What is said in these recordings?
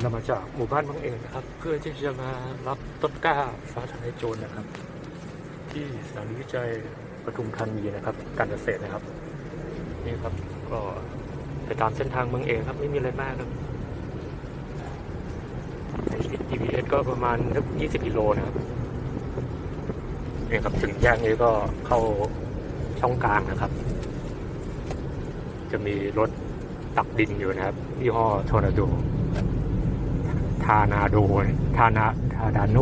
เรามาจากหมู่บ้านบางเองนะครับ เพื่อที่จะมารับต้นกล้าฟ้าทลายโจรนะครับ ที่สถานีวิจัยปทุมธานีนะครับ การเกษตรนะครับ นี่ครับก็ไปตามเส้นทางเมืองเองครับไม่มีอะไรมากครับใน GPS ก็ประมาณสัก20กิโลนะครับนี่ครับถึงแยกนี้ก็เข้าช่องกลางนะครับ จะมีรถตักดินอยู่นะครับยี่ห้อทอร์นาโดานาโดทานาทาดาโน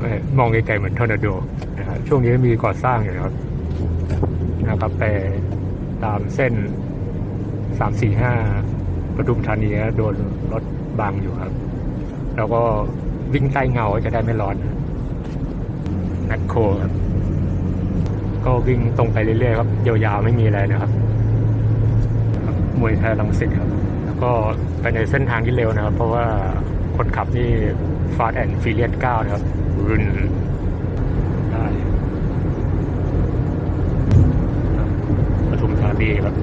เอ้ยมองไกลๆเหมือนทอร์นาโดนะครับช่วงนี้มีก่อสร้างอยู่นะครับนะครับไปตามเส้นสามสี่ห้าปทุมธานีนะโดนรถบังอยู่ครับ แล้วก็วิ่งใต้เงาจะได้ไม่ร้อนนะแมคโครครับก็วิ่งตรงไปเรื่อยๆครับยาวๆไม่มีอะไรนะครับ มวยไทยลังสิตครับ ก็ไปในเส้นทางที่เร็วนะครับ เพราะว่าคนขับนี่ฟาสแอนด์ฟิเลียนเก้านะครับรุนได้ครับปทุมธานีครับ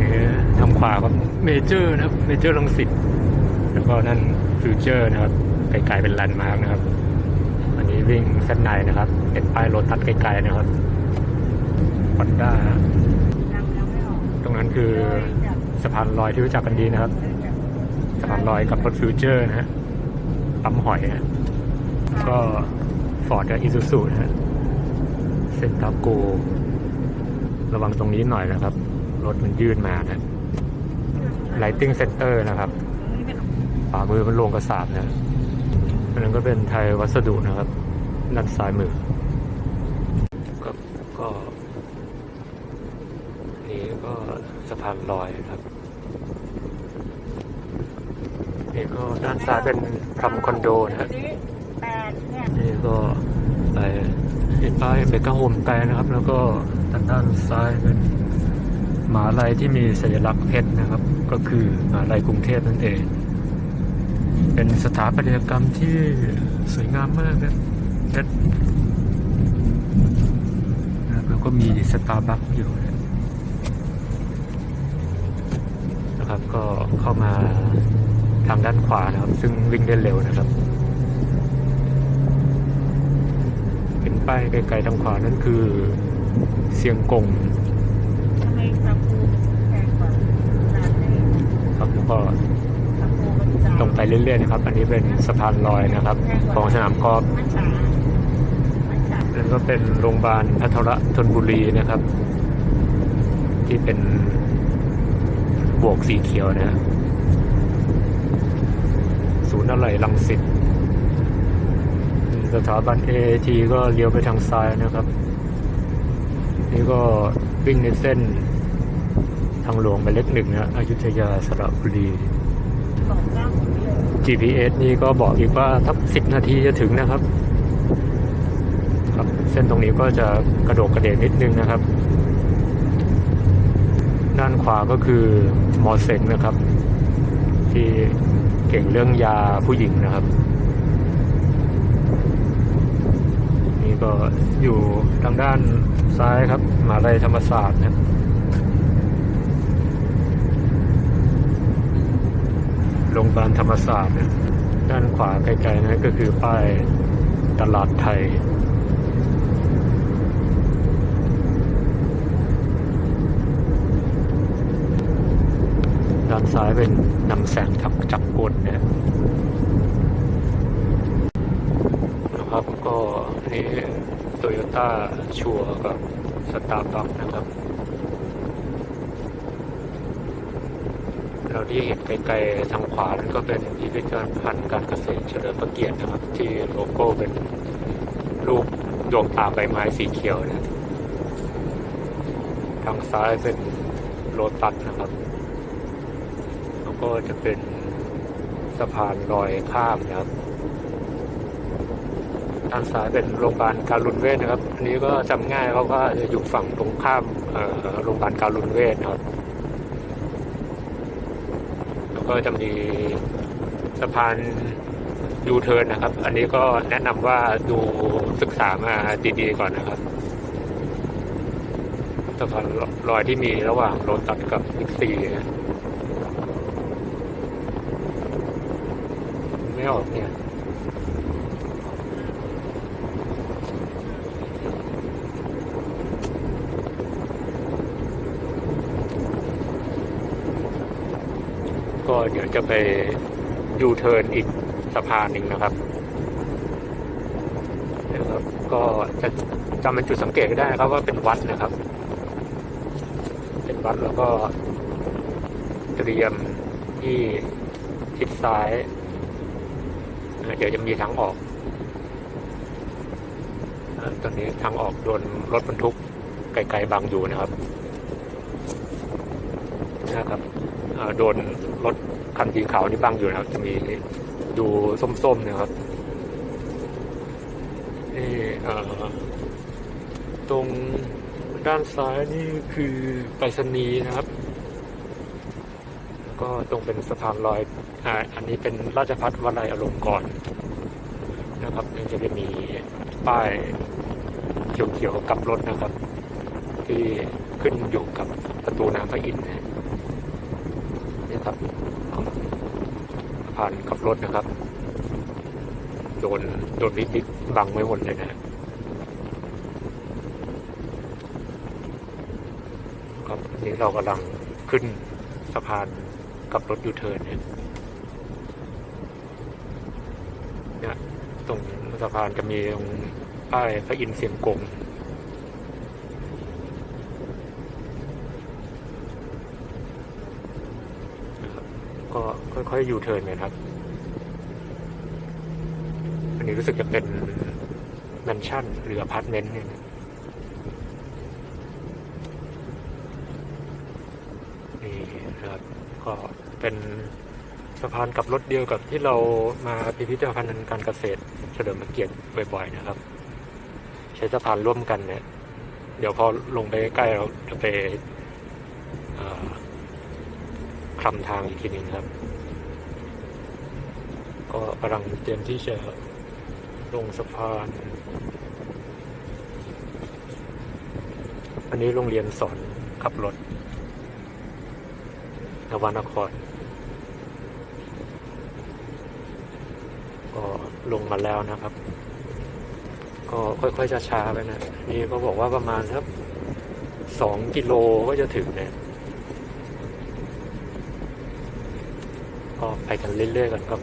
นี่ทางขวาครับเมเจอร์นะครับเมเจอร์ลังสิตแล้วก็นั่นฟิวเจอร์นะครับไกลๆเป็นลันมาร์กนะครับอันนี้วิ่งเส้นในนะครับเห็นป้ายรถตัดไกลๆนะครับฮอนด้ายังยังไม่ออกตรงนั้นคือเลยจาก สะพานลอยที่รู้จักกันดีนะครับสะพานลอยกับรถฟิวเจอร์นะฮะปั๊มหอยนะก็ฟอร์ดกับอิซูซูนะฮะเส้นทาโก ระวังตรงนี้หน่อยนะครับ รถมันยื่นมานะ Lighting Center นะครับนี่ามือมันลงกระสาบนะอันนั้นก็เป็นไทยวัสดุนะครับด้านซ้ายมือก็ก็ ก็สะพานลอยนะครับนี่ก็ด้านซ้ายเป็นทำคอนโดนะครับนี้แปดเนี่ยนี่ก็ไปเห็นป้ายเบเกอร์โฮมไกลนะครับ แล้วก็ทางด้านซ้ายเป็นหมหาลัยที่มีสัญลักษณ์เพชรนะครับ ก็คือมหาลัยกรุงเทพนั่นเอง เป็นสถาปัตยกรรมที่สวยงามมากนะเพชรนะครับแล้วก็มีสตาร์บัคอยู่นะ นะครับ ก็เข้ามาทางด้านขวานะครับ ซึ่งวิ่งได้เร็วนะครับเห็นป้ายไกลๆทางขวานั่นคือเซียงกงทำไมซาคูแพงกว่าร้านนี้ครับแล้วก็ซาคูมันจ่ายตรงไปเรื่อยๆนะครับ อันนี้เป็นสะพานลอยนะครับ ของสนามกอล์ฟมันฉามันฉาแล้วก็เป็นโรงพยาบาลพัทรธนบุรีนะครับ ที่เป็น บวกสีเขียวนะศูนย์อะไรลังสิตสถาบันเอทีก็เลี้ยวไปทางซ้ายนะครับ นี่ก็วิ่งในเส้น ทางหลวงไปเล็กหนึ่งนะอยุธยาสระบุรี GPS นี่ก็บอกอีกว่าทักสิบนาทีจะถึงนะครับ ครับ เส้นตรงนี้ก็จะกระโดดกระเดกนิดนึงนะครับ ด้านขวาก็คือหมอเซ็งนะครับ ที่เก่งเรื่องยาผู้หญิงนะครับ นี่ก็อยู่ทางด้านซ้ายครับมหาลัยธรรมศาสตร์นะโรงพยาบาลธรรมศาสตร์ด้านขวาไกลๆนั้นก็คือป้ายตลาดไทย ด้านซ้ายเป็นนำแสงทับจับกลเนี่ยนะครับก็นี่โตโยต้าชัวกับสตาร์บัคนะครับ เราที่เห็นไกลๆทางขวานั้นก็เป็นพิพิธภัณฑ์การเกษตรเฉลิมพระเกียรตินะครับ ที่โลโก้เป็นรูปดวงตาใบไม้สีเขียวนะทางซ้ายเป็นโลตัสนะครับ ก็จะเป็นสะพานลอยข้ามนะครับทางซ้ายเป็นโรงพยาบาลการุณเวชนะครับ อันนี้ก็จำง่ายเพราะว่าจะอยู่ฝั่งตรงข้ามโรงพยาบาลการุณเวชนะครับ แล้วก็จะมีสะพานยูเทิร์นนะครับ อันนี้ก็แนะนำว่าดูศึกษามาดีๆก่อนนะครับสะพานรอยที่มีระหว่างโรตัสกับบิ๊กซีนะ ไม่ออกเนี่ยก็เดี๋ยวจะไปยูเทิร์นอีกสะพานหนึ่งนะครับนะครับก็จะจำเป็นจุดสังเกตได้ครับว่าเป็นวัดนะครับ เป็นวัดแล้วก็เตรียมที่ทิศซ้าย นะเดี๋ยวจะมีทางออกนะตอนนี้ทางออกโดนรถบรรทุกไกลๆบังอยู่นะครับนะครับเอ่อโดนรถคันสีขาวนี่บังอยู่นะครับ จะมีดูส้มๆนะครับนี่เอ่อตรงด้านซ้ายนี่คือไปรษณีย์นะครับ ก็ตรงเป็นสะพานลอยอ่าอันนี้เป็นราชพัฒวลัยอารมณ์ก่อนนะครับยังจะมีป้ายเขียวๆกับรถนะครับ ที่ขึ้นอยู่กับประตูน้ำพระอินทร์นะนี่ครับผ่านขับรถนะครับ โดนโดนบิ๊กบิ๊กบังไว้หมดเลยนะครับนี่เรากำลังขึ้นสะพาน กับรถยูเทิร์นเนี่ยเนี่ยตรงสะพานจะมีตรงป้ายพระอินทร์เสียงกงนะครับก็ค่อยๆยูเทิร์นเนะครับ อันนี้รู้สึกจะเป็นแมนชั่นหรืออพาร์ตเมนต์เนี่ยนะนี่นะครับก็ เป็นสะพานกับรถเดียวกับที่เรามาพิพิธภัณฑ์การเกษตรเฉลิมพระเกียรติบ่อยๆนะครับ ใช้สะพานร่วมกันเนี่ยเดี๋ยวพอลงไปใกล้เราจะไปคลำทางอีกทีหนึ่งครับ ก็กำลังเตรียมที่จะลงสะพาน อันนี้โรงเรียนสอนขับรถนวนคร ก็ ลงมาแล้วนะครับ ก็ค่อยๆช้าๆไปนะ นี่ก็บอกว่าประมาณครับสองกิโลก็จะถึงเนี่ยก็ไปกันเรื่อยๆกันครับ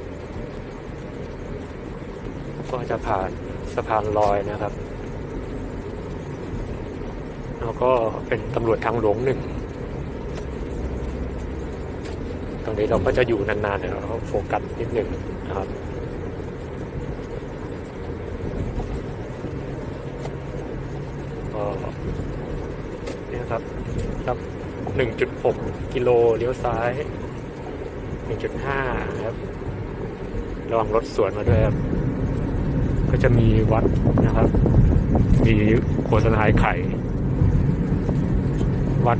ก็จะผ่านสะพานลอยนะครับ แล้วก็เป็นตำรวจทางหลวงหนึ่ง ตรงนี้เราก็จะอยู่นานๆเดี๋ยวเราโฟกัสนิดหนึ่งนะครับ ก็เนี่ยครับ ครับ 1.6 กิโลเลี้ยวซ้าย 1.5 ครับระวังรถสวนมาด้วยครับ ก็จะมีวัดนะครับ มีโฆษณาไข่ วัด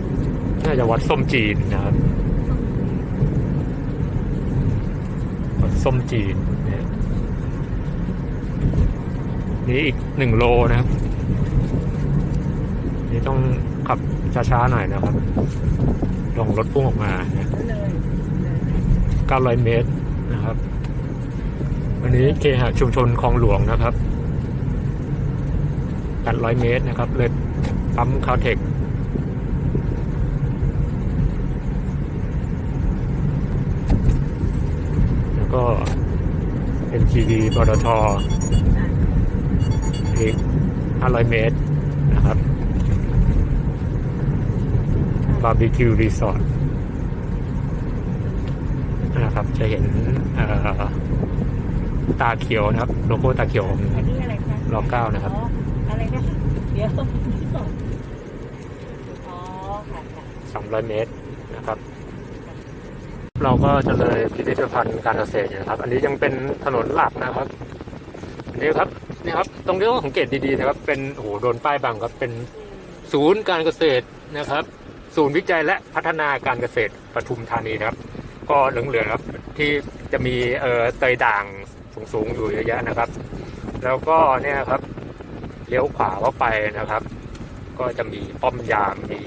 น่าจะวัดส้มจีนนะครับ วัดส้มจีนนี่อีกหนึ่งโลนะครับ นี่ต้อง ขับช้าๆหน่อยนะครับ ลงรถพุ่งออกมานะเลย900 เมตรนะครับ วันนี้เคหะชุมชนคลองหลวงนะครับ800 เมตรนะครับ เลยปั๊มคาเทคแล้วก็ NGD ปตทอีก500 เมตรนะครับ บาร์บีคิวรีสอร์ทนะครับ จะเห็นเอ่อตาเขียวนะครับ โลโก้ตาเขียวของอันนี้อะไรคะรอเก้านะครับอ๋ออะไรนะเดี๋ยวอ๋อค่ะค่ะ300เมตรนะครับ เราก็จะเลยพิพิธภัณฑ์การเกษตรอยู่นะครับ อันนี้ยังเป็นถนนหลักนะครับอันนี้ครับนี่ครับ ตรงนี้ต้องสังเกตดีๆนะครับ เป็นโอ้โหโดนป้ายบังครับเป็นศูนย์การเกษตรนะครับ ศูนย์วิจัยและพัฒนาการเกษตรปทุมธานีนะครับ ก็เหลืองๆครับที่จะมีเอ่อเตยด่างสูงๆอยู่เยอะแยะนะครับ แล้วก็เนี่ยครับเลี้ยวขวาเข้าไปนะครับ ก็จะมีป้อมยามมี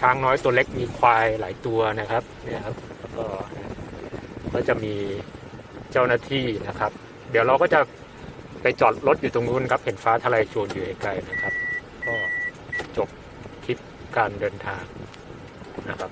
ช้างน้อยตัวเล็กมีควายหลายตัวนะครับเนี่ยครับก็ก็จะมีเจ้าหน้าที่นะครับ เดี๋ยวเราก็จะไปจอดรถอยู่ตรงนู้นครับเห็นฟ้าทะลายโจรอยู่ไกลๆนะครับ ก็จบทริปการเดินทาง importante.